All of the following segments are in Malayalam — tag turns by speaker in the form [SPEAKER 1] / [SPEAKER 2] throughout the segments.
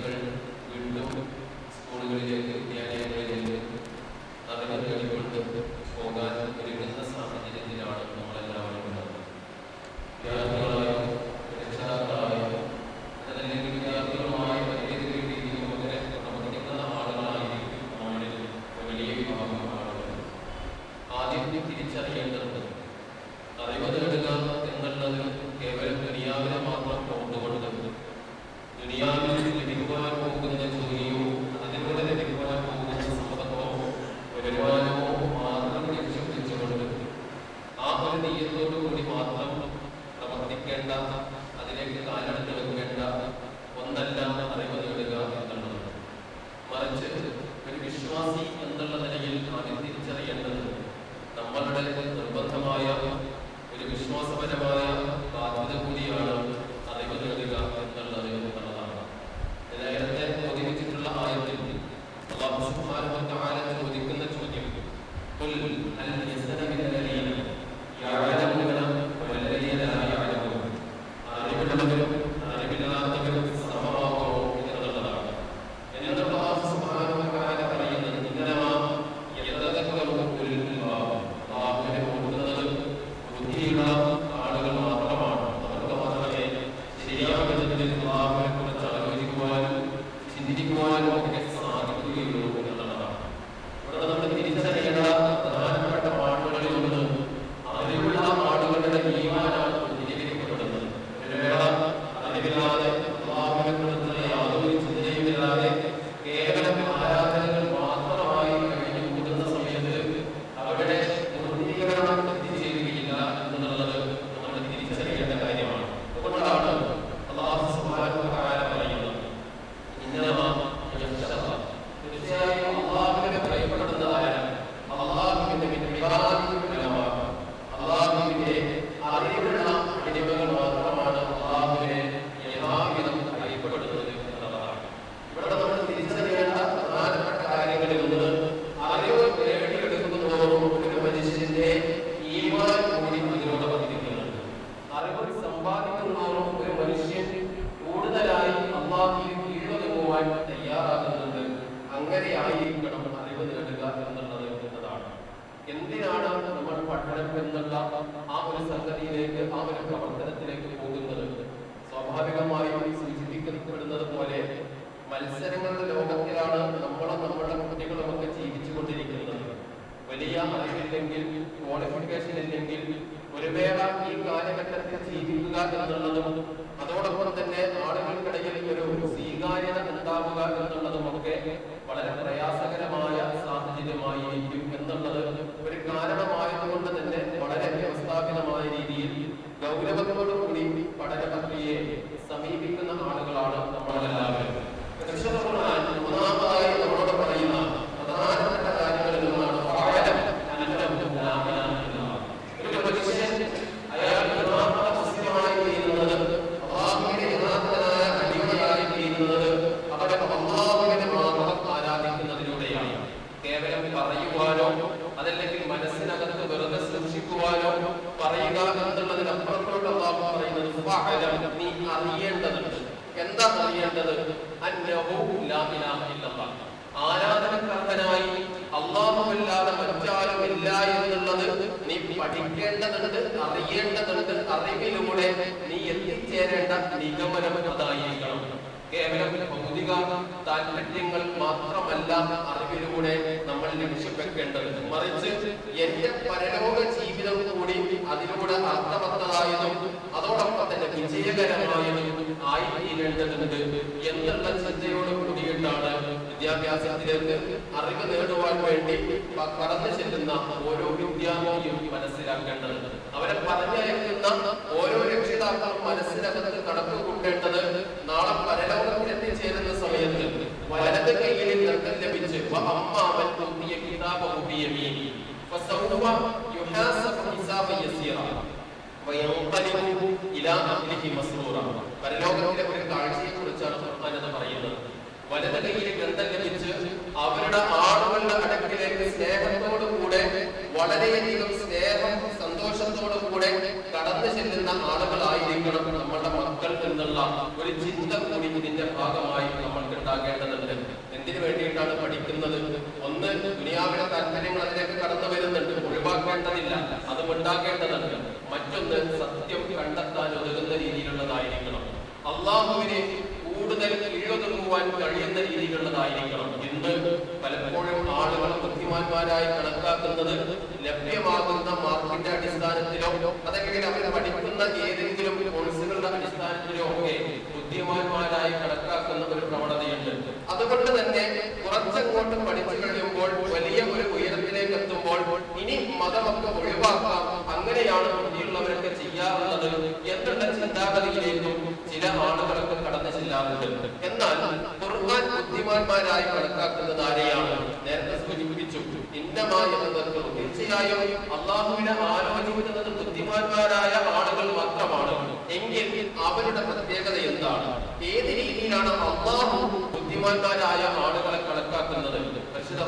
[SPEAKER 1] 个人，有人能。ونواياهم അനന്തതയിലേക്ക് അവരുടെ പ്രവർത്തനത്തിൽ അറിവിലൂടെ നീ എത്തിച്ചേരേണ്ട നിഗമനം അതായിരിക്കണം കേവലം ഭൗതിക താല്പര്യങ്ങൾ മാത്രമല്ല അറിവിലൂടെ നമ്മൾ ലക്ഷ്യപ്പെടേണ്ടത്. മറിച്ച് എന്റെ പരലോക ജീവിതം കൂടി അതിലൂടെ അർത്ഥവത്തതായതും അതോടൊപ്പം തന്നെ വിജയകരമായതും ആയിത്തീരേണ്ടതുണ്ട് എന്നുള്ള ശ്രദ്ധയോട് കൂടിയിട്ടാണ് വിദ്യാഭ്യാസത്തിലേക്ക് അറിവ് നേടുവാൻ വേണ്ടി കടന്നു ചെല്ലുന്ന ഓരോ വിദ്യാർത്ഥിയും മനസ്സിലാക്കേണ്ടത്. അവരെ പറഞ്ഞ ഓരോ രക്ഷിതാക്കളും മനസ്സിനകത്ത് കടന്നു കൂട്ടേണ്ടത് നാളെ പരലോകത്തിലെത്തിച്ചേരുന്ന സമയത്ത് വലത് കൈയിൽ നൃത്തം ലഭിച്ച് അമ്മാവൻ പരലോകത്തിലെ ഒരു കാഴ്ചയെ കുറിച്ചാണ് പറയുന്നത്. വലത് കൈയിലെ ഗന്ധം ലഭിച്ച് അവരുടെ ആളുകളുടെ അടുക്കിലേക്ക് സ്നേഹത്തോടുകൂടെ വളരെയധികം സ്നേഹം സന്തോഷത്തോടു കൂടെ കടന്നു ചെല്ലുന്ന ആളുകളായിരിക്കണം നമ്മളുടെ മക്കൾ എന്നുള്ള ഒരു ചിന്ത കൂടി ഇതിന്റെ ഭാഗമായി നമ്മൾക്ക് ഉണ്ടാകേണ്ടതുണ്ട് എന്തിനു വേണ്ടിയിട്ടാണ് പഠിക്കുന്നത്? ഒന്ന് ദുനിയാവിടെ താല്പര്യങ്ങൾ അതിലേക്ക് കടന്നു വരുന്നുണ്ട് ഒഴിവാക്കേണ്ടതില്ല അത് ഉണ്ടാക്കേണ്ടതുണ്ട് മറ്റൊന്ന് സത്യം കണ്ടെത്താൻ ഉതകുന്ന രീതിയിലുള്ളതായിരിക്കണം. അള്ളാഹുവിനെ കൂടുതൽ കീഴൊതുങ്ങുവാൻ കഴിയുന്ന രീതിയിലുള്ളതായിരിക്കണം ഇന്ന് പലപ്പോഴും ആളുകൾ ബുദ്ധിമാന്മാരായി കണക്കാക്കുന്നത് ലഭ്യമാകുന്ന മാർക്കിന്റെ അടിസ്ഥാനത്തിലോ അതല്ലെങ്കിൽ അവർ പഠിക്കുന്ന ഏതെങ്കിലും കോഴ്സുകളുടെ അടിസ്ഥാനത്തിലോ ഒക്കെ ബുദ്ധിമാന്മാരായി കണക്കാക്കുന്ന ഒരു പ്രവണതയുണ്ട്. അതുകൊണ്ട് തന്നെ കുറച്ചങ്ങോട്ട് പഠിച്ചു കഴിയുമ്പോൾ വലിയ ഒരു ഉയരത്തിലേക്ക് എത്തുമ്പോൾ ഇനി മതമൊക്കെ ഒഴിവാക്കാം. അങ്ങനെയാണ് ബുദ്ധിയുള്ളവരൊക്കെ ചെയ്യാറുള്ളത് എന്നുള്ള ചിന്താഗതിയിലേക്കും ചില ആളുകളൊക്കെ കടന്നു ചെല്ലാറുണ്ട്. എന്നാൽ ഖുർആൻ ബുദ്ധിമാന്മാരായി കണക്കാക്കുന്നത് ആരെയാണ്? നേരത്തെ സൂചിപ്പിച്ചു തീർച്ചയായും അള്ളാഹുവിനെ ആലോചിക്കുന്നത് ബുദ്ധിമാന്മാരായ ആളുകൾ മാത്രമാണ്. എങ്കിൽ അവരുടെ പ്രത്യേകത എന്താണ്? ഏത് രീതിയിലാണ് അള്ളാഹു ബുദ്ധിമാന്മാരായ ആളുകളെ കണക്കാക്കുന്നത്? പരിശുദ്ധ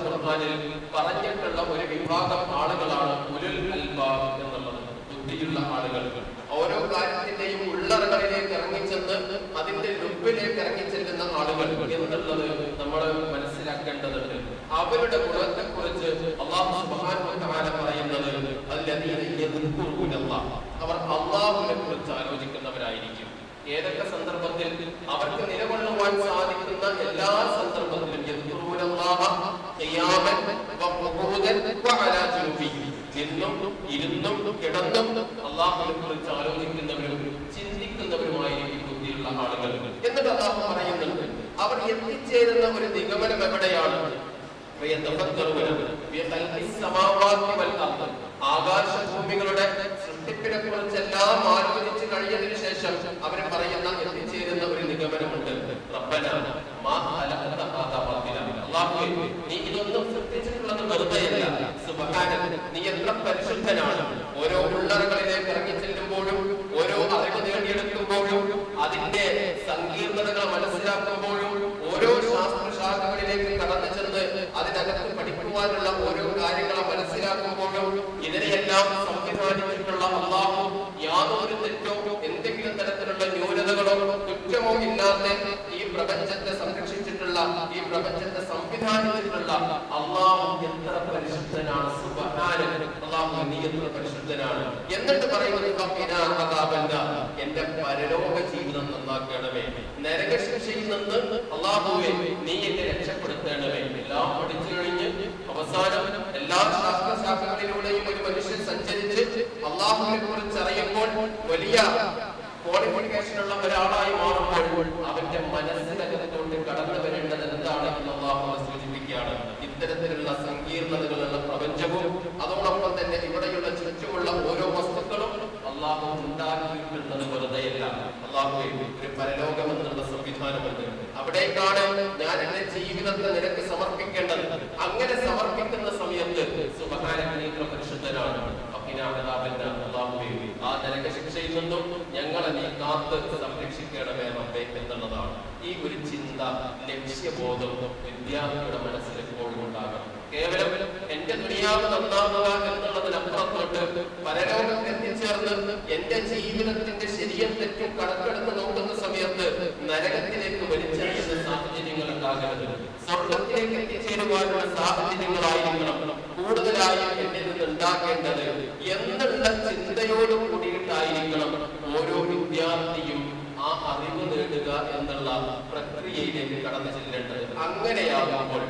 [SPEAKER 1] പറഞ്ഞിട്ടുള്ള ഒരു വിഭാഗം ആളുകളാണ് അൽബാബ്. ആളുകൾ ഓരോ കാര്യത്തിന്റെയും ഉള്ളറകളിലേക്ക് ഇറങ്ങിച്ചെന്ന് അതിന്റെ ലുബിലേക്ക് ഇറങ്ങിച്ചെല്ലുന്ന ആളുകൾ എന്നുള്ളത് നമ്മൾ മനസ്സിലാക്കേണ്ടതുണ്ട്. അവരുടെ ഗുണത്തെ കുറിച്ച് അള്ളാഹു പറയുന്നത് യദ്കുറൂനല്ലാഹ് അവർ അള്ളാഹുവിനെ കുറിച്ച് ആലോചിക്കുന്നവരായിരിക്കും. ഏതൊക്കെ സന്ദർഭത്തിൽ അവർക്ക് നിലകൊള്ളുവാൻ സാധിക്കുന്ന എല്ലാ സന്ദർഭത്തിലും യദ്കുറൂനല്ലാഹ ഖിയാമൻ വ ഖുഊദൻ വ അലാ ജുനൂബിഹിം നിന്നും ഇരുന്നും കിടന്നും അള്ളാഹുവിനെ കുറിച്ച് ആലോചിക്കുന്നവരും ചിന്തിക്കുന്നവരുമായിരിക്കും ബുദ്ധിയുള്ള ആളുകൾ. എന്നിട്ട് അള്ളാഹു പറയുന്നുണ്ട് അവർ എത്തിച്ചേരുന്ന ഒരു നിഗമനം എവിടെയാണ്? ആകാശഭൂമികളുടെ സൃഷ്ടിപ്പിനെ കുറിച്ചെല്ലാം ആലോചിച്ച് കഴിഞ്ഞതിന് ശേഷം അവർ പറയുന്ന എത്തിച്ചേരുന്ന ഒരു നിഗമനമുണ്ട്. റബ്ബനാണ് നീ ഇതൊന്നും സൃഷ്ടിച്ചിട്ടുള്ളത് വെറുതെയല്ല. സുബ്ഹാനക നീ എത്ര പരിശുദ്ധനാണ്. ഓരോ ഉള്ളറകളിലേക്ക് ഇറങ്ങി ചെല്ലുമ്പോഴും ഓരോ അറിവ് നേടിയെടുക്കുമ്പോഴും അതിന്റെ സങ്കീർണതകൾ മനസ്സിലാക്കുമ്പോഴും ഓരോ ശാസ്ത്രശാഖകളിലേക്ക് കടന്നു ചെന്ന് അതിനകത്ത് പഠിക്കുവാനുള്ള ഓരോ കാര്യങ്ങളെ മനസ്സിലാക്കുമ്പോഴും ഇതിനെയെല്ലാം സംവിധാനിച്ചിട്ടുള്ള അള്ളാഹു യാതൊരു തെറ്റോ എന്തെങ്കിലും തരത്തിലുള്ള ന്യൂനതകളോ കുറ്റമോ ഇല്ലാത്ത ഈ പ്രപഞ്ചത്തെ ഈ പ്രപഞ്ചത്തെ സംവിധാനിച്ചിട്ടുള്ള അള്ളാഹു എത്ര പരിശുദ്ധനാണ് സുബ്ഹാനഹു. അള്ളാഹു നീ എത്ര പരിശുദ്ധനാണ് എന്നിട്ട് പറയുന്നത്. എന്റെ പരലോക ജീവിതം നന്നാക്കണമേ നരകശിക്ഷയിൽ നിന്ന് അള്ളാഹുവെ നീ എന്നെ രക്ഷപ്പെടുത്തണമേ എല്ലാം പഠിച്ചു കഴിഞ്ഞ് അവസാനം എല്ലാ ശാസ്ത്രശാഖകളിലൂടെയും ഒരു മനുഷ്യൻ സഞ്ചരിച്ച് അള്ളാഹുവിനെ കുറിച്ച് അറിയുമ്പോൾ വലിയ ക്വാളിഫിക്കേഷൻ ഉള്ള ഒരാളായി മാറുമ്പോൾ അവന്റെ മനസ്സിനകത്തോട്ട് കടന്നു വരേണ്ടത് എന്താണ് എന്ന് അള്ളാഹു സൂചിപ്പിക്കുകയാണ് ഇത്തരത്തിലുള്ള സങ്കീർണതകളുള്ള പ്രപഞ്ചവും അതോടൊപ്പം തന്നെ ഇവിടെയുള്ള ചുറ്റുമുള്ള ഓരോ വസ്തുക്കളും അള്ളാഹു ഉണ്ടാക്കിയിട്ടുള്ളത് വെറുതെയല്ല അള്ളാഹു ഒരു പരലോകം അവിടേക്കാണ് ഞാൻ എന്റെ ജീവിതത്തെ നിനക്ക് സമർപ്പിക്കേണ്ടത്. അങ്ങനെ സമർപ്പിക്കുന്ന സമയത്ത് സുബഹാനീത്ര പരിശുദ്ധനാണ്. അള്ളാഹുവേ. ആ നരകശിക്ഷയിൽ നിന്നും ഞങ്ങളെ നീ കാത്ത് സംരക്ഷിക്കണമേ റബ്ബേ എന്നുള്ളതാണ്. ഈ ഒരു ചിന്ത ലക്ഷ്യബോധം വിദ്യാർത്ഥിയുടെ മനസ്സിൽ എപ്പോഴും ഉണ്ടാകണം. കേവലം എന്റെ ദുനിയാവ് നന്നാവുക എന്നുള്ളതിനപ്പുറത്തോട്ട് പരലോകം എത്തിച്ചേർന്ന് എന്റെ ജീവിതത്തിന്റെ ശരിയും തെറ്റും കണക്കെടുത്ത് നോക്കുന്ന സമയത്ത് നരകത്തിലേക്ക് വലിച്ചെറിയുന്ന സാഹചര്യങ്ങൾ ഉണ്ടാകരുത്. സ്വർഗത്തിലേക്ക് എത്തിച്ചേരുവാനുള്ള സാഹചര്യങ്ങളായിരിക്കണം കൂടുതലായും എന്റെ നിന്ന് ഉണ്ടാക്കേണ്ടത് എന്നുള്ള ചിന്തയോട് കൂടിയിട്ടായിരിക്കണം ഓരോ വിദ്യാർത്ഥിയും എന്നുള്ള പ്രക്രിയയിലേക്ക് കടന്നു ചെല്ലേണ്ടത് അങ്ങനെയാകുമ്പോൾ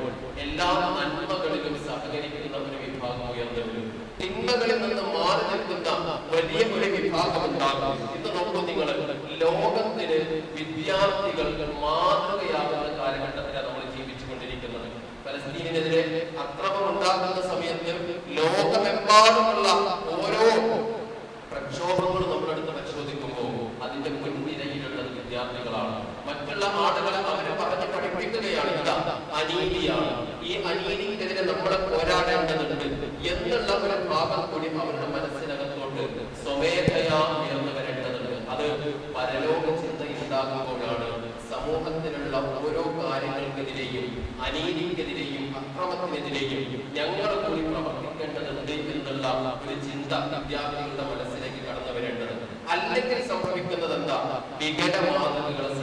[SPEAKER 1] എല്ലാ നന്മകളിലും സഹകരിക്കുന്ന ഒരു വിഭാഗം ഉയർന്നു തിന്മകളിൽ നിന്ന് മാറി നിൽക്കുന്ന വലിയ ഒരു വിഭാഗം ഉണ്ടാകും. ഇന്ന് നോക്കൂ നിങ്ങൾ ലോകത്തിന് വിദ്യാർത്ഥികൾ മാതൃകയാകുന്ന കാലഘട്ടത്തിലാണ് നമ്മൾ ജീവിച്ചുകൊണ്ടിരിക്കുന്നത്. പലസ്തീനെതിരെ അക്രമം ഉണ്ടാകുന്ന സമയത്ത് ലോകമെമ്പാടുമുള്ള ഓരോ പ്രക്ഷോഭങ്ങൾ മറ്റുള്ള ആളുകൾ അവരെ പറഞ്ഞ് പഠിപ്പിക്കുകയാണ്. അനീതിയാണ്. ഈ അനീതിക്കെതിരെ നമ്മൾ പോരാടേണ്ടതുണ്ട്. എന്നുള്ള ഒരു ഭാഗം കൂടി അവരുടെ മനസ്സിനകത്തോട്ട് സ്വമേധയാ ഉയർന്നു വരേണ്ടതുണ്ട്. അത് പരലോക ചിന്ത ഉണ്ടാകുമ്പോഴാണ് സമൂഹത്തിലുള്ള ഓരോ കാര്യങ്ങൾക്കെതിരെയും അനീതിക്കെതിരെയും അക്രമത്തിനെതിരെയും ഞങ്ങൾ കൂടി പ്രവർത്തിക്കേണ്ടതുണ്ട് എന്നുള്ള ഒരു ചിന്ത വിദ്യാർത്ഥികളുടെ മനസ്സിലേക്ക് കടന്നു വരേണ്ടത് അല്ലെങ്കിൽ സംഭവിക്കുന്നത് എന്താ വികട മാതൃകകൾ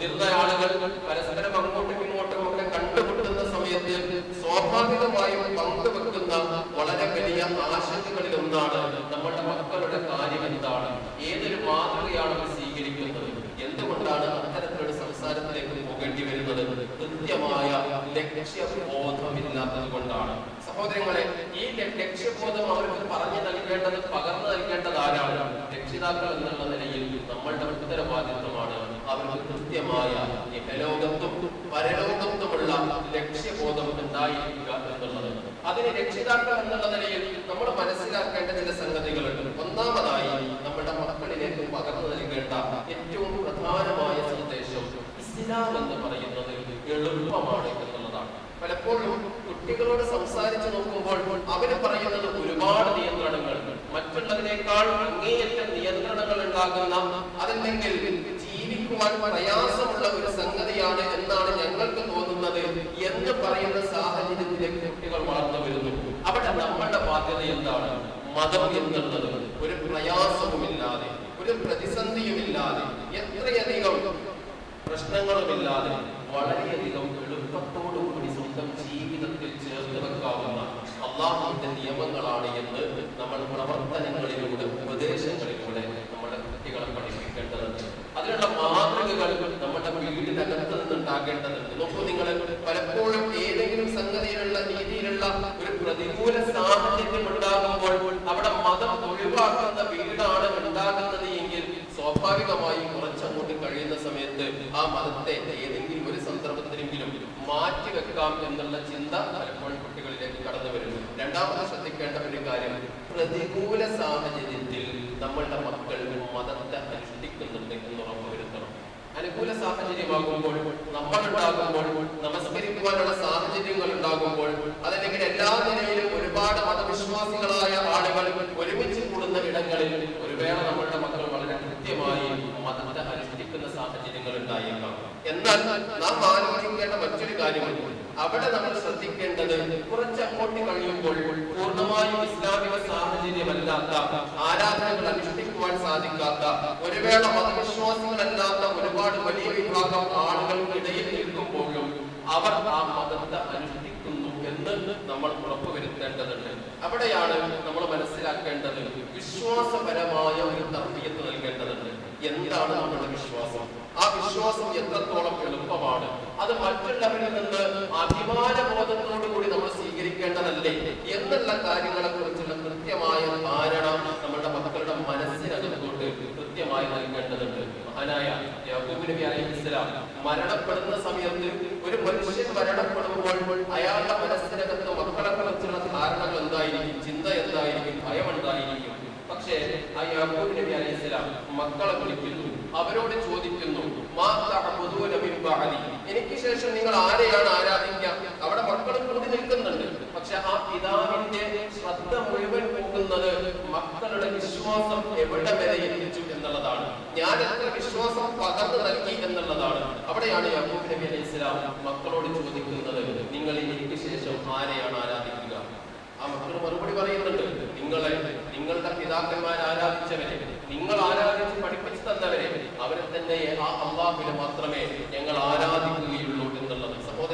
[SPEAKER 1] മുതിർന്ന ആളുകൾ പരസ്പരം അങ്ങോട്ടും ഇങ്ങോട്ടും ഒക്കെ കണ്ടുമുട്ടുന്ന സമയത്ത് സ്വാഭാവികമായും പങ്കുവെക്കുന്ന വളരെ വലിയ ആശങ്കകളിൽ ഒന്നാണ് നമ്മുടെ മക്കളുടെ കാര്യം എന്താണ്? ഏതൊരു മാതൃകയാണ് അവർ സ്വീകരിക്കുന്നത്? എന്തുകൊണ്ടാണ് അത്തരത്തിലൊരു സംസാരത്തിലേക്ക് പോകേണ്ടി വരുന്നത്? കൃത്യമായ ലക്ഷ്യബോധമില്ലാത്തത് കൊണ്ടാണ്. സഹോദരങ്ങളെ ഈ ലക്ഷ്യബോധം അവർക്ക് പറഞ്ഞു നൽകേണ്ടത് പകർന്നു നൽകേണ്ടത് ആരാണ്? രക്ഷിതാക്കൾ എന്നുള്ള നിലയിൽ നമ്മളുടെ ഉത്തരവാദിത്വമാണ് അവർക്ക് കൃത്യമായ ഇഹലോകത്തും പരലോകത്തുമുള്ള ലക്ഷ്യബോധം ഉണ്ടായിരിക്കുക എന്നുള്ളത്. അതിന് രക്ഷിതാക്കൾ എന്നുള്ള നിലയിൽ നമ്മൾ മനസ്സിലാക്കേണ്ട ചില സംഗതികളുണ്ട്. ഒന്നാമതായി നമ്മുടെ മക്കളിലേക്ക് പകർന്നു നൽകേണ്ട ഏറ്റവും പ്രധാനമായ സന്ദേശം ഇസ്ലാം എന്ന് പറയുന്നത് എളുപ്പമാണ് എന്നുള്ളതാണ്. പലപ്പോഴും കുട്ടികളോട് സംസാരിച്ചു നോക്കുമ്പോൾ അവർ പറയുന്നത് ഒരുപാട് നിയന്ത്രണങ്ങൾ മറ്റുള്ളതിനേക്കാൾ അങ്ങേയറ്റം നിയന്ത്രണങ്ങൾ ഉണ്ടാകുന്ന അതല്ലെങ്കിൽ പ്രയാസമുള്ള ഒരു സംഗതിയാണ് എന്നാണ് ഞങ്ങൾക്ക് തോന്നുന്നത് എന്ന് പറയുന്ന സാഹചര്യത്തിലേക്ക് കുട്ടികൾ വളർന്നു വരുന്നു. അവിടെ നമ്മളുടെ ബാധ്യത എന്താണ്? മതം എന്നുള്ളത്. ഒരു പ്രയാസവുമില്ലാതെ ഒരു പ്രതിസന്ധിയുമില്ലാതെ എത്രയധികം പ്രശ്നങ്ങളുമില്ലാതെ വളരെയധികം എളുപ്പത്തോടുകൂടി സ്വന്തം ജീവിതത്തിൽ ചേർത്ത് വെക്കാവുന്ന അള്ളാഹുവിന്റെ നിയമങ്ങളാണ് എന്ന് നമ്മൾ പ്രവർത്തനങ്ങളിലൂടെ ഉപദേശങ്ങളിലൂടെ നമ്മുടെ കുട്ടികളെ പഠിപ്പിക്കേണ്ടതുണ്ട് അതിനുള്ള മാതൃകകൾ നമ്മുടെ വീടിനകത്ത് നിന്നുണ്ടാകേണ്ടതുണ്ട് നോക്കൂ നിങ്ങൾ പലപ്പോഴും ഏതെങ്കിലും സംഗതിയിലുള്ള രീതിയിലുള്ള ഒരു പ്രതികൂല സാഹചര്യം ഉണ്ടാകുമ്പോൾ അവിടെ മതം ഒഴിവാക്കുന്ന വീടാണ് ഉണ്ടാകുന്നത് എങ്കിൽ സ്വാഭാവികമായും കുറച്ചങ്ങോട്ട് കഴിയുന്ന സമയത്ത് ആ മതത്തെ ഏതെങ്കിലും ഒരു സന്ദർഭത്തിലെങ്കിലും മാറ്റിവെക്കാം എന്നുള്ള ചിന്ത പലപ്പോഴും കുട്ടികളിലേക്ക് കടന്നു വരുന്നു. രണ്ടാമത് ശ്രദ്ധിക്കേണ്ട ഒരു കാര്യം പ്രതികൂല സാഹചര്യത്തിൽ നമ്മളുടെ മക്കൾ മതത്തെ അനുകൂല സാഹചര്യമാകുമ്പോൾ നമ്മൾ ഉണ്ടാകുമ്പോൾ നമസ്കരിക്കുവാനുള്ള സാഹചര്യങ്ങൾ ഉണ്ടാകുമ്പോൾ അതല്ലെങ്കിൽ എല്ലാ നിലയിലും ഒരുപാട് മതവിശ്വാസികളായ ആളുകൾ ഒരുമിച്ച് കൂടുന്ന ഇടങ്ങളിൽ ഒരു വേള നമ്മളുടെ മക്കൾ വളരെ കൃത്യമായി മതത്തെ അനുഷ്ഠിക്കുന്ന സാഹചര്യങ്ങൾ ഉണ്ടായേക്കാം. എന്നാൽ നാം ആലോചിക്കേണ്ട മറ്റൊരു കാര്യമുണ്ട്. അവിടെ നമ്മൾ ശ്രദ്ധിക്കേണ്ടത് കുറച്ച് അങ്ങോട്ട് കഴിയുമ്പോൾ പൂർണമായും ഇസ്ലാമിക സാഹചര്യമല്ലാത്ത ആരാധനകൾ അനുഷ്ഠിക്കുവാൻ സാധിക്കാത്ത ഒരുവേള മതവിശ്വാസികളല്ലാത്ത ഒരുപാട് വലിയ വിഭാഗം ആളുകൾക്കിടയിൽ നിൽക്കുമ്പോഴും അവർ ആ മതത്തെ അനുഷ്ഠിക്കുന്നു എന്ന് നമ്മൾ ഉറപ്പുവരുത്തേണ്ടതുണ്ട്. അവിടെയാണ് നമ്മൾ മനസ്സിലാക്കേണ്ടത് വിശ്വാസപരമായ ഒരു തർബീയത്ത് നൽകേണ്ടതുണ്ട്. എന്താണ് നമ്മുടെ വിശ്വാസം? ആ വിശ്വാസം എത്രത്തോളം എളുപ്പമാണ്? അത് മറ്റുള്ളവരിൽ നിന്ന് അഭിമാനബോധത്തോടുകൂടി നമ്മൾ സ്വീകരിക്കേണ്ടതല്ലേ? എന്നുള്ള കാര്യങ്ങളെ കുറിച്ചുള്ള കൃത്യമായ ധാരണ നമ്മുടെ മക്കളുടെ മനസ്സിനകത്തോട്ട് കൃത്യമായി നൽകേണ്ടതുണ്ട്. മഹാനായ യാക്കൂബ് നബി മരണപ്പെടുന്ന സമയത്ത് ഒരു മനുഷ്യൻ മരണപ്പെടുമ്പോൾ അയാളുടെ മനസ്സിനകത്ത് മക്കളെ കുറിച്ചുള്ള ധാരണകൾ എന്തായിരിക്കും? ചിന്ത എന്തായിരിക്കും? ഭയം എന്തായിരിക്കും? പക്ഷേ ആ യാക്കൂബ് നബി അലൈഹി മക്കളെ വിളിക്കുന്നു അവരോട് ചോദിക്കുന്നു? എനിക്ക് ശേഷം നിങ്ങൾ ആരെയാണ് ആരാധിക്കുക? അവിടെ മക്കളും കൂടി നിൽക്കുന്നുണ്ട്. പക്ഷെ ആ പിതാവിന്റെ ശ്രദ്ധ മുഴുവൻ പോകുന്നത് മക്കളുടെ വിശ്വാസം എവിടെ വരെ എത്തിച്ചു എന്നുള്ളതാണ്. ഞാൻ എത്ര വിശ്വാസം പകർന്നു നൽകി എന്നുള്ളതാണ്. അവിടെയാണ് യാക്കൂബ് നബി അലൈഹി ഇസ്ലാം മക്കളോട് ചോദിക്കുന്നത്. നിങ്ങൾ എനിക്ക് ശേഷം ആരെയാണ് ആരാധിക്കുക? ആ മക്കൾ മറുപടി പറയുന്നുണ്ട്. നിങ്ങളെ നിങ്ങളുടെ പിതാക്കന്മാർ ആരാധിച്ചവരെ നിങ്ങൾ ആരാധിച്ച് പഠിപ്പിച്ചു തന്നവരെ അവരെ തന്നെ ആ അള്ളാഹുവിനെ മാത്രമേ ഞങ്ങൾ ആരാധിക്കുകയുള്ളൂ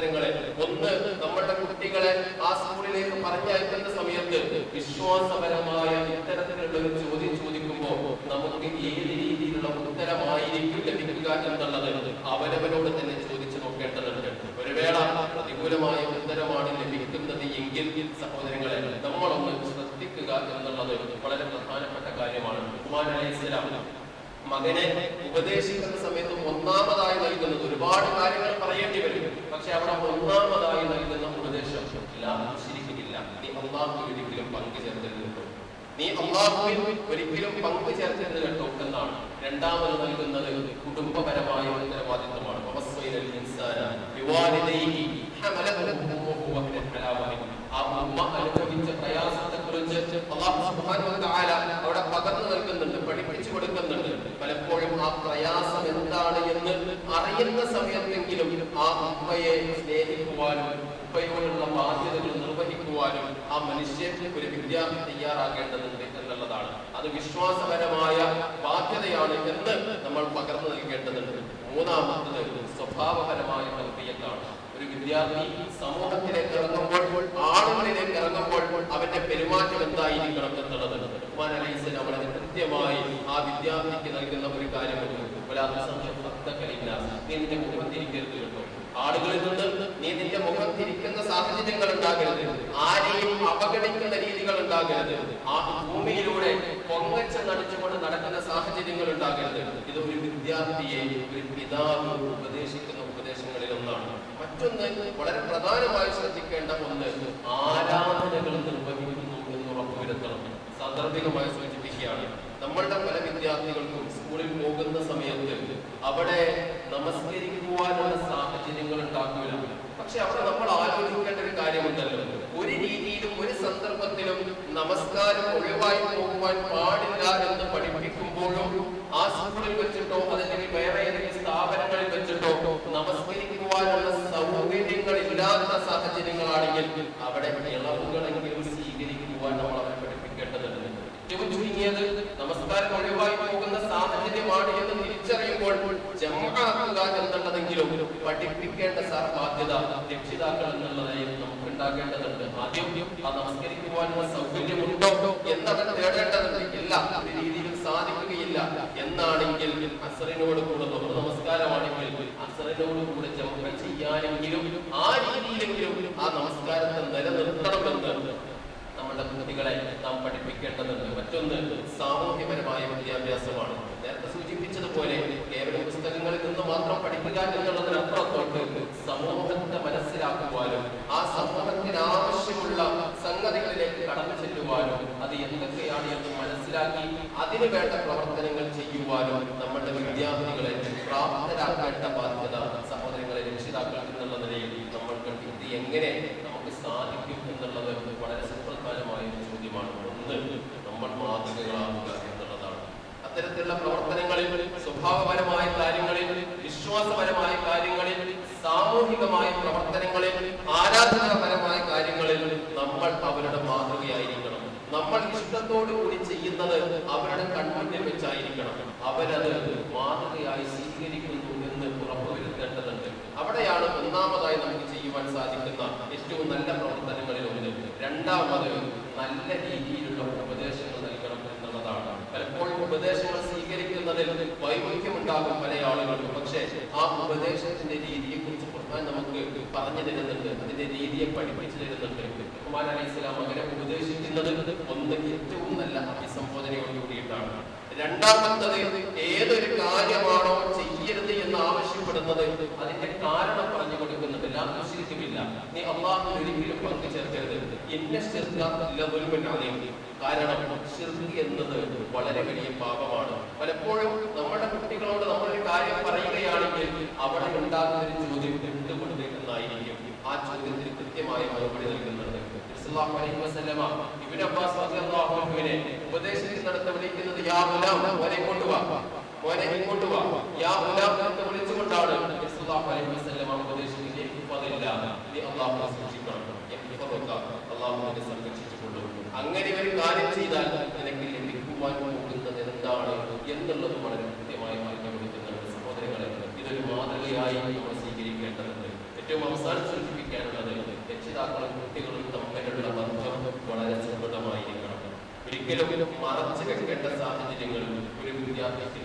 [SPEAKER 1] സഹോദരങ്ങളെ ഒന്ന് നമ്മുടെ കുട്ടികളെ ആ സ്കൂളിലേക്ക് പറഞ്ഞയക്കുന്ന സമയത്ത് വിശ്വാസപരമായ ഇത്തരത്തിലുള്ള ഒരു ചോദ്യം ചോദിക്കുമ്പോൾ നമുക്ക് ഏത് രീതിയിലുള്ള ഉത്തരമായിരിക്കും ലഭിക്കുക എന്നുള്ളത് അവരവരോട് തന്നെ ചോദിച്ചു നോക്കേണ്ടതുണ്ട്. ഒരു വേള പ്രതികൂലമായ ഉത്തരമാണ് ലഭിക്കുന്നത് എങ്കിൽ സഹോദരങ്ങളെ നമ്മളൊന്ന് ശ്രദ്ധിക്കുക എന്നുള്ളത് വളരെ പ്രധാനപ്പെട്ട കാര്യമാണ്. അലൈഹിസ്സലാം മകനെ ഉപദേശിക്കുന്ന സമയത്ത് ഒന്നാമതായി നൽകുന്നത് ഒരുപാട് കാര്യങ്ങൾ പറയേണ്ടി വരും. പക്ഷെ അവിടെ ഒന്നാമതായി നൽകുന്ന ഉപദേശം നീ അള്ളാഹു ഒരിക്കലും പങ്കു ചേർത്തരുത്. നീ അള്ളാഹുവിൽ ഒരിക്കലും പങ്കു ചേർത്തരുത് കേട്ടോ എന്നാണ് രണ്ടാമത് നൽകുന്നത് കുടുംബപരമായ ഉത്തരവാദിത്വമാണ്. ആ ഉമ്മ അനുഭവിച്ച പ്രയാസത്തെ കുറിച്ച് അവിടെ പകർന്നു നൽകുന്നുണ്ട് പഠിപ്പിച്ചു കൊടുക്കുന്നുണ്ട് പലപ്പോഴും ആ പ്രയാസം എന്താണ് എന്ന് അറിയുന്ന സമയത്തെങ്കിലും ആ അമ്മയെ സ്നേഹിക്കുവാനും ഉപ്പയോടുള്ള ബാധ്യതകൾ നിർവഹിക്കുവാനും ആ മനുഷ്യൻ ഒരു വിദ്യാർത്ഥി തയ്യാറാകേണ്ടതുണ്ട് എന്നുള്ളതാണ്. അത് വിശ്വാസപരമായ ബാധ്യതയാണ് എന്ന് നമ്മൾ പകർന്നു നൽകേണ്ടതുണ്ട്. മൂന്നാമത്തത് സ്വഭാവപരമായ തർബീയത്താണ് ഒരു വിദ്യാർത്ഥി സമൂഹത്തിലേക്ക് ഇറങ്ങുമ്പോൾ ആളുകളിലേക്ക് ഇറങ്ങുമ്പോൾ അവന്റെ പെരുമാറ്റം എന്തായിരിക്കണം എന്നുള്ളത് സ്വലാം വളരെ കൃത്യമായി ആ വിദ്യാർത്ഥിക്ക് നൽകുന്ന ഒരു കാര്യമുണ്ട്. സമയം ഭക്തകരില്ല നീ നിന്റെ മുഖം തിരിക്കരുത് കേട്ടോ. ആളുകളിൽ നിന്ന് നീ നിന്റെ മുഖം തിരിക്കുന്ന സാഹചര്യങ്ങൾ ഉണ്ടാകരുത്. ആരെയും അവഗണിക്കുന്ന രീതികൾ ഉണ്ടാകരുത്. ആ ഭൂമിയിലൂടെ പൊങ്ങച്ച നടിച്ചുകൊണ്ട് നടക്കുന്ന സാഹചര്യങ്ങൾ ഉണ്ടാകരുത്. ഇത് ഒരു വിദ്യാർത്ഥിയെ ഒരു പിതാവ് ഉപദേശിക്കുന്ന ഉപദേശങ്ങളിൽ ഒന്നാണ്. മറ്റൊന്ന് വളരെ പ്രധാനമായി ശ്രദ്ധിക്കേണ്ട ഒന്ന് ആരാധനകൾ നിർവഹിക്കുന്നു എന്ന് ഉറപ്പുവരുത്തണം. സാന്ദർഭികമായി സൂചിപ്പിക്കുകയാണ്. നമ്മളുടെ പല വിദ്യാർത്ഥികൾക്കും സ്കൂളിൽ പോകുന്ന സമയത്ത് അവിടെ നമസ്കരിക്കുവാനുള്ള സാഹചര്യങ്ങൾ ഉണ്ടാക്കില്ല. പക്ഷെ അവിടെ നമ്മൾ ആലോചിക്കേണ്ട ഒരു കാര്യമുണ്ടല്ലോ. ഒരു രീതിയിലും ഒരു സന്ദർഭത്തിലും നമസ്കാരം ഒഴിവായി പോകുവാൻ പാടില്ല എന്ന് പഠിപ്പിക്കുമ്പോഴും ആ സ്കൂളിൽ വെച്ചിട്ടോ അതല്ലെങ്കിൽ വേറെ ഏതെങ്കിലും സ്ഥാപനങ്ങളിൽ വെച്ചിട്ടോ നമസ്കരിക്കുവാനുള്ള സൗകര്യങ്ങൾ ഇല്ലാത്ത സാഹചര്യങ്ങളാണെങ്കിൽ അവിടെ ഇളവുകളെങ്കിലും സ്വീകരിക്കുവാൻ നമ്മൾ അവരെ പഠിപ്പിക്കേണ്ടതുണ്ട് ഏറ്റവും ചുരുങ്ങിയത് നമസ്കാരം ഒഴിവായി പോകുന്ന സാഹചര്യമാണ് എന്ന് തിരിച്ചറിയുമ്പോൾ ജമാക്കുക എന്നുള്ളതെങ്കിലും പഠിപ്പിക്കേണ്ട ബാധ്യത രക്ഷിതാക്കൾ എന്നുള്ളതായും നമുക്ക് ഉണ്ടാകേണ്ടതുണ്ട് ആദ്യം ആ നമസ്കരിക്കുവാനുള്ള സൗകര്യമുണ്ടോ എന്നവൻ തേടേണ്ടതുണ്ട്. ഇല്ല രീതിയിൽ സാധിക്കുകയില്ല എന്നാണെങ്കിൽ അസറിനോട് കൂടെ തൊഴിൽ നമസ്കാരമാണെങ്കിൽ അസറിനോട് കൂടെ ജമ ചെയ്യാനെങ്കിലും ആ രീതിയിലെങ്കിലും ആ നമസ്കാരത്തെ നിലനിർത്തണമെന്ന് നമ്മുടെ കുട്ടികളെ നാം പഠിപ്പിക്കേണ്ടതുണ്ട്. മറ്റൊന്ന് സാമൂഹ്യപരമായ വിദ്യാഭ്യാസമാണ്. നേരത്തെ സൂചിപ്പിച്ചതുപോലെ കേവലം പുസ്തകങ്ങളിൽ നിന്ന് മാത്രം പഠിക്കുക എന്നുള്ളതിനപ്പുറത്തോട്ട് സമൂഹത്തെ മനസ്സിലാക്കുവാനും ആ സമൂഹത്തിന് ആവശ്യമുള്ള സംഗതികളിലേക്ക് കടന്നു ചെല്ലുവാനും അത് എന്തൊക്കെയാണ് എന്ന് മനസ്സിലാക്കി അതിനു വേണ്ട പ്രവർത്തനങ്ങൾ ചെയ്യുവാനും നമ്മുടെ വിദ്യാർത്ഥികളെ പ്രാപ്തരാക്കേണ്ട ബാധ്യത സഹോദരങ്ങളെ രക്ഷിതാക്കൾ എന്നുള്ള നിലയിൽ നമ്മൾക്ക് ഇത് എങ്ങനെ നമുക്ക് സാധിക്കും എന്നുള്ളത് വളരെ സുപ്രധാനമായ ഒരു ചോദ്യമാണ് ഒന്ന് നമ്മൾ എന്നുള്ളതാണ്. അത്തരത്തിലുള്ള പ്രവർത്തനങ്ങളിൽ സ്വഭാവപരമായ കാര്യങ്ങളിൽ വിശ്വാസപരമായ കാര്യങ്ങളിൽ സാമൂഹികമായ പ്രവർത്തനങ്ങളിൽ ആരാധനാപരമായ കാര്യങ്ങളിൽ നമ്മൾ അവരുടെ മാതൃകയായിരിക്കണം. നമ്മൾ ഇഷ്ടത്തോടു കൂടി ചെയ്യുന്നത് അവരുടെ കൺമുന്നിൽ വെച്ചായിരിക്കണം. അവരത് മാതൃകയായി സ്വീകരിക്കുന്നു എന്ന് ഉറപ്പുവരുത്തേണ്ടതുണ്ട്. അവിടെയാണ് ഒന്നാമതായി നമുക്ക് ചെയ്യുവാൻ സാധിക്കുന്ന ഏറ്റവും നല്ല പ്രവർത്തനങ്ങളിൽ രണ്ടാമത് നല്ല രീതിയിലുള്ള ഉപദേശങ്ങൾ നൽകണം എന്നുള്ളതാണ്. പലപ്പോഴും ഉപദേശങ്ങൾ സ്വീകരിക്കുന്നതിൽ വൈമുഖ്യമുണ്ടാകും പല ആളുകൾക്കും. പക്ഷേ ആ ഉപദേശത്തിന്റെ രീതിയെ കുറിച്ച് ഖുർആൻ നമുക്ക് പറഞ്ഞു തരുന്നുണ്ട്. അതിന്റെ രീതിയെ പഠിപ്പിച്ചു തരുന്നുണ്ട്. കുമാർ അലൈഹി സ്വലാം അങ്ങനെ ഉപദേശിക്കുന്നത് ഒന്ന് ഏറ്റവും നല്ല അഭിസംബോധനയോട് കൂടിയിട്ടാണ് രണ്ടാമത്തത് ഏതൊരു കാര്യമാണോ ചെയ്യരുത് എന്ന് ആവശ്യപ്പെടുന്നത് അതിന്റെ കാരണം പറഞ്ഞു കൊടുക്കുന്നുണ്ട് ശരിക്കുമില്ല നീ അള്ളാഹു ഒരിക്കലും പങ്കു ചേർക്കരുത് കാരണം എന്നത് വളരെ വലിയ പാപമാണ്. പലപ്പോഴും നമ്മുടെ കുട്ടികളോട് നമ്മളൊരു കാര്യം പറയുകയാണെങ്കിൽ അവിടെ ഉണ്ടാകുന്ന ഒരു ചോദ്യം എന്തുകൊണ്ട് എന്നായിരിക്കും. ആ ചോദ്യത്തിന് കൃത്യമായി മറുപടി നൽകുന്നുണ്ട് ഇബ്നു അബ്ബാസ് ഉപദേശിക്കുന്നിടത്ത് വിളിക്കുന്നത് യാ ഗുലാം മോനെ ഇങ്ങോട്ട് വാ. മോനെ ഇങ്ങോട്ട് വാ. യാ ഗുലാം എന്ന് വിളിച്ചുകൊണ്ടാണ് റസൂലുള്ളാഹി അലൈഹി വസല്ലമ ഉപദേശിക്കുന്നത് ഇഫദില്ല നീ അല്ലാഹുവിനെ സൂക്ഷിക്കണം ഇഫദുക അല്ലാഹു നിന്നെ സംരക്ഷിച്ചുകൊള്ളും അങ്ങനെ ഒരു കാര്യം ചെയ്താൽ നിനക്ക് ലഭിക്കുവാൻ പോകുന്നത് എന്താണ് എന്നുള്ളത് വളരെ കൃത്യമായി പറഞ്ഞു കൊടുക്കുന്നുണ്ട് സഹോദരങ്ങളെ ഇതൊരു മാതൃകയായി നമ്മൾ സ്വീകരിക്കേണ്ടതുണ്ട് അവസാനം സൂചിപ്പിക്കാനുള്ളത് രക്ഷിതാക്കളും കുട്ടികളും തമ്മിലുള്ള ബന്ധം വളരെ സുദൃഢമായിരിക്കണം ഒരിക്കലും മറച്ചു വെക്കേണ്ട സാഹചര്യങ്ങൾ ഒരു വിദ്യാർത്ഥിക്ക്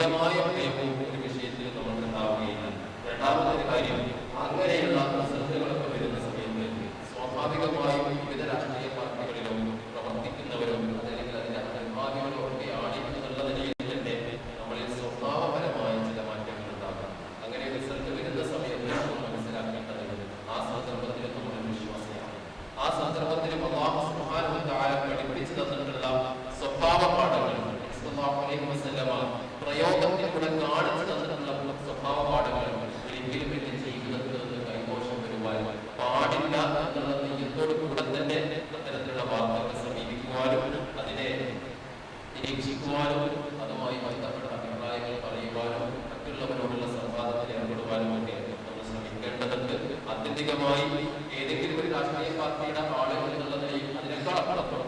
[SPEAKER 1] إذا ما ആത്യന്തികമായി ഏതെങ്കിലും ഒരു രാഷ്ട്രീയ പാർട്ടിയുടെ ആളുകൾ എന്നുള്ള നിലയിൽ അതിനേക്കാൾ അപ്പുറത്തും